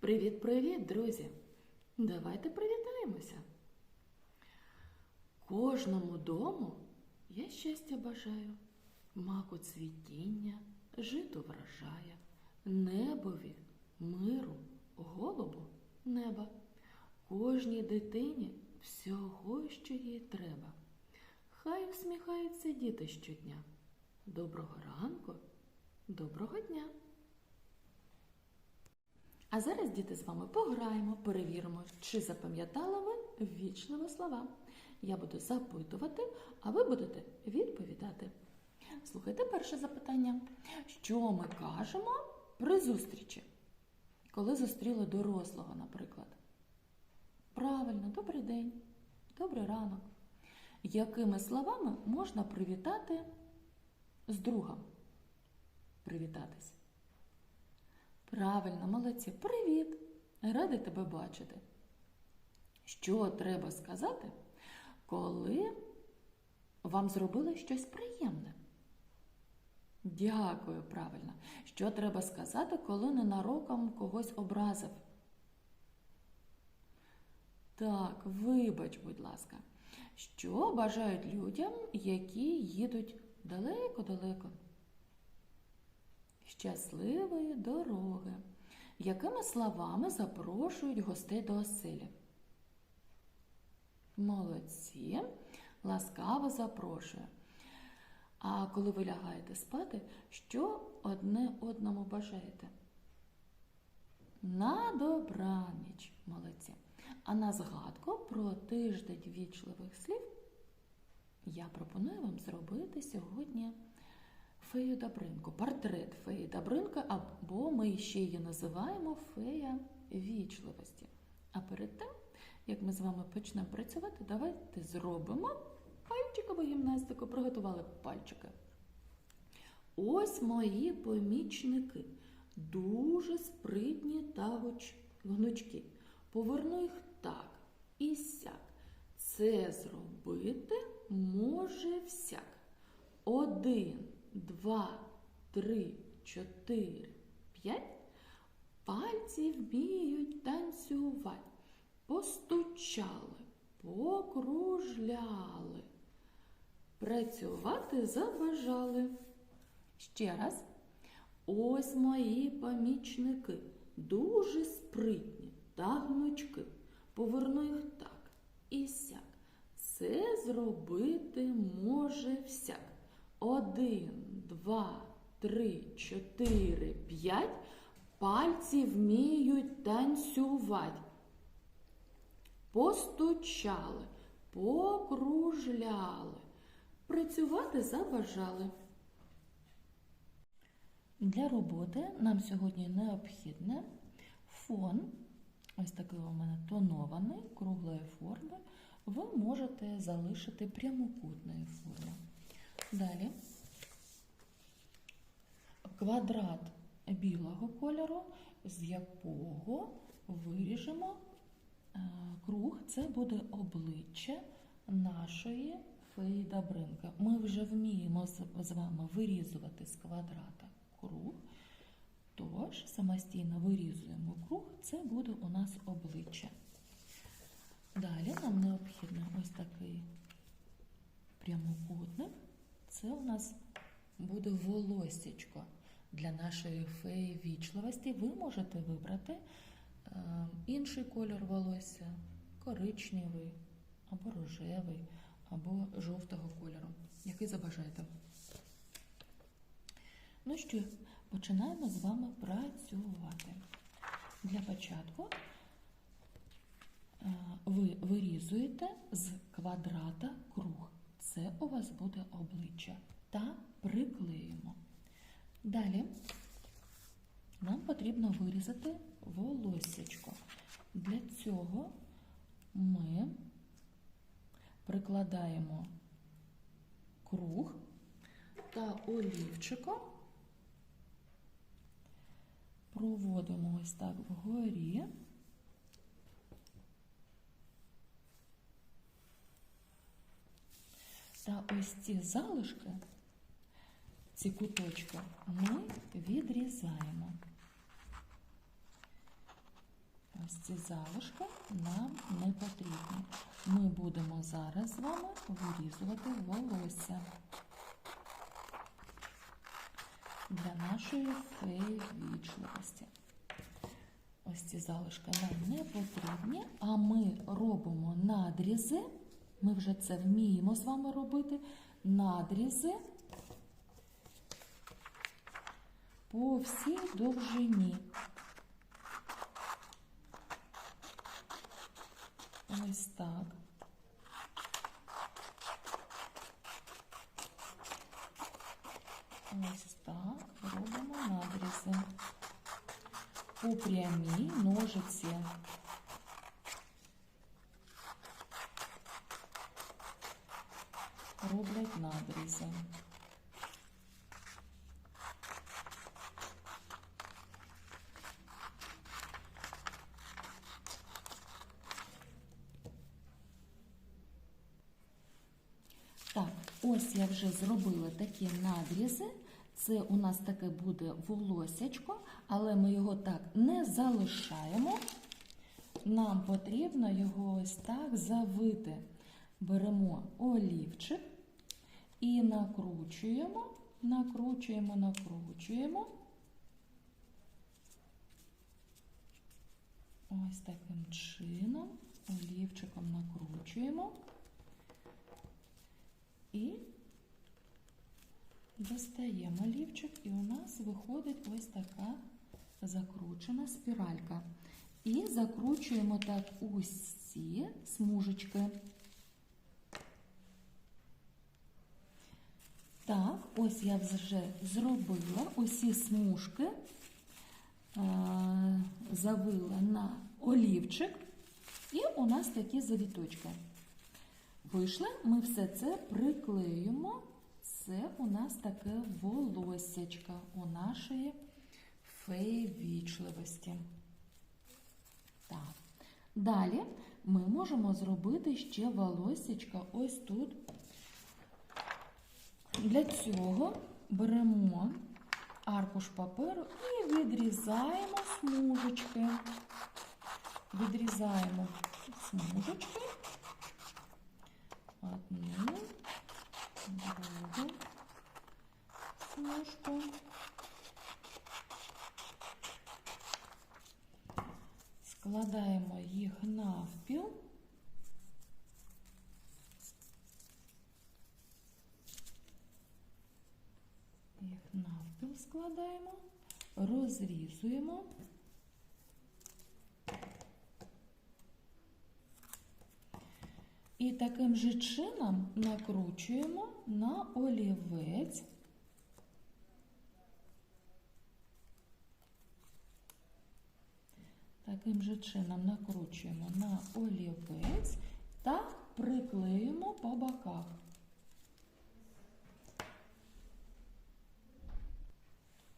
Привіт-привіт, друзі! Давайте привітаємося. Кожному дому я щастя бажаю, маку цвітіння, житу врожая, небові, миру, голубу неба. Кожній дитині всього, що їй треба. Хай усміхаються діти щодня. Доброго ранку, доброго дня! А зараз, діти, з вами пограємо, перевіримо, чи запам'ятали ви ввічливі слова. Я буду запитувати, а ви будете відповідати. Слухайте перше запитання. Що ми кажемо при зустрічі? Коли зустріли дорослого, наприклад? Правильно, добрий день, добрий ранок. Якими словами можна привітати з другом? Привітатись. Правильно, молодці. Привіт! Радий тебе бачити. Що треба сказати, коли вам зробили щось приємне? Дякую, правильно. Що треба сказати, коли ненароком когось образив? Так, вибач, будь ласка. Що бажають людям, які їдуть далеко-далеко? Щасливої дороги. Якими словами запрошують гостей до оселі? Молодці, ласкаво запрошую. А коли ви лягаєте спати, що одне одному бажаєте? На добраніч, молодці. А на згадку про тиждень вічливих слів я пропоную вам зробити сьогодні фею Добринку, портрет феї Добринки, або ми ще її називаємо фея вічливості. А перед тим, як ми з вами почнемо працювати, давайте зробимо пальчикову гімнастику. Приготували пальчики. Ось мої помічники, дуже спритні та гнучкі. Поверну їх так і сяк. Це зробити може всяк. Один, два, три, чотири, п'ять. Пальці вміють танцювати. Постучали, покружляли. Працювати забажали. Ще раз. Ось мої помічники, дуже спритні та гнучки. Поверну їх так і сяк. Це зробити може всяк. Один, два, три, чотири, п'ять. Пальці вміють танцювати. Постучали, покружляли, працювати забажали. Для роботи нам сьогодні необхідне фон, ось такий у мене тонований, круглої форми. Ви можете залишити прямокутної форми. Далі квадрат білого кольору, з якого виріжемо е, круг, це буде обличчя нашої феї Добринки. Ми вже вміємо з вами вирізувати з квадрата круг. Тож самостійно вирізуємо круг, це буде у нас обличчя. Далі нам необхідно ось такий прямокутник. Це у нас буде волосечко для нашої феї вічливості. Ви можете вибрати е, інший кольор волосся, коричневий, або рожевий, або жовтого кольору, який забажаєте. Ну що, починаємо з вами працювати. Для початку е, ви вирізуєте з квадрата круг. Це у вас буде обличчя. Та приклеїмо. Далі нам потрібно вирізати волоссячко. Для цього ми прикладаємо круг та олівчиком проводимо ось так вгорі. Та ось ці залишки, ці куточки, ми відрізаємо. Ось ці залишки нам не потрібні. Ми будемо зараз з вами вирізувати волосся для нашої феї вічливості. Ось ці залишки нам не потрібні, а ми робимо надрізи. Ми вже це вміємо з вами робити. Надрізи по всій довжині. Ось так. Ось так робимо надрізи. По прямій ножиці. Роблять надрізи. Так, ось я вже зробила такі надрізи. Це у нас таке буде волосячко, але ми його так не залишаємо. Нам потрібно його ось так завити. Беремо олівчик і накручуємо, накручуємо, накручуємо. Ось таким чином олівчиком накручуємо. І достаємо лівчик, і у нас виходить ось така закручена спіралька. І закручуємо так усі смужечки. Так, ось я вже зробила усі смужки, е, завила на олівчик, і у нас такі завіточки. Вийшли, ми все це приклеїмо. Це у нас таке волоссячко у нашої феї вічливості. Так. Далі ми можемо зробити ще волоссячко ось тут. Для цього беремо аркуш паперу і відрізаємо смужечки. Відрізаємо смужечки. Одну, другу смужку. Складаємо їх навпіл. Їх навпіл складаємо, розрізуємо. І таким же чином накручуємо на олівець. Таким же чином накручуємо на олівець та приклеїмо по боках.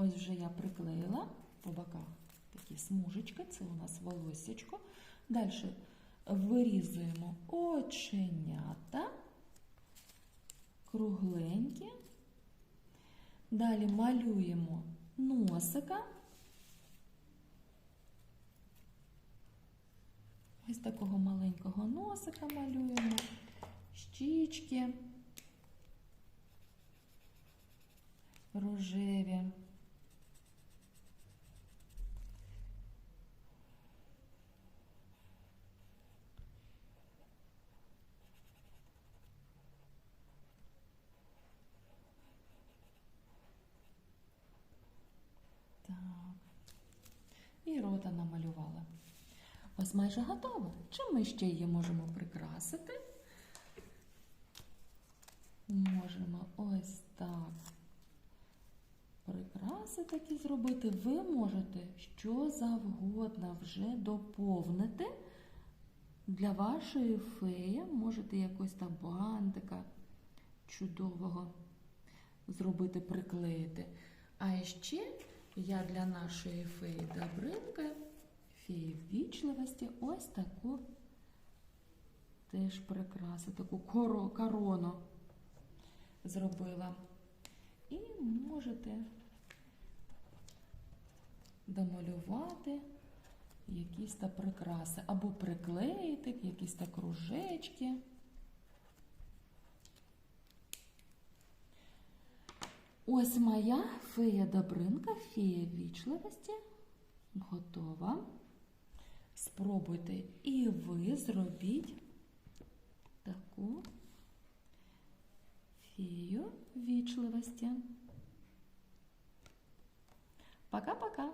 Ось вже я приклеїла по боках такі смужечки, це у нас волосечко. Далі вирізуємо оченята, кругленькі. Далі малюємо носика. Ось такого маленького носика малюємо, щічки, рожеві. Так. І рота намалювала. Ось майже готова. Чим ми ще її можемо прикрасити? Можемо ось так прикраси такі зробити. Ви можете що завгодно вже доповнити для вашої феї. Можете якось там бантика чудового зробити, приклеїти. А ще я для нашої феї Добринки феї ввічливості ось таку теж прикрасу, таку корону зробила. І можете домалювати якісь та прикраси, або приклеїти якісь та кружечки. Ось моя фея добринка, фея вічливості. Готова. Спробуйте і ви зробіть таку фею вічливості. Пока-пока!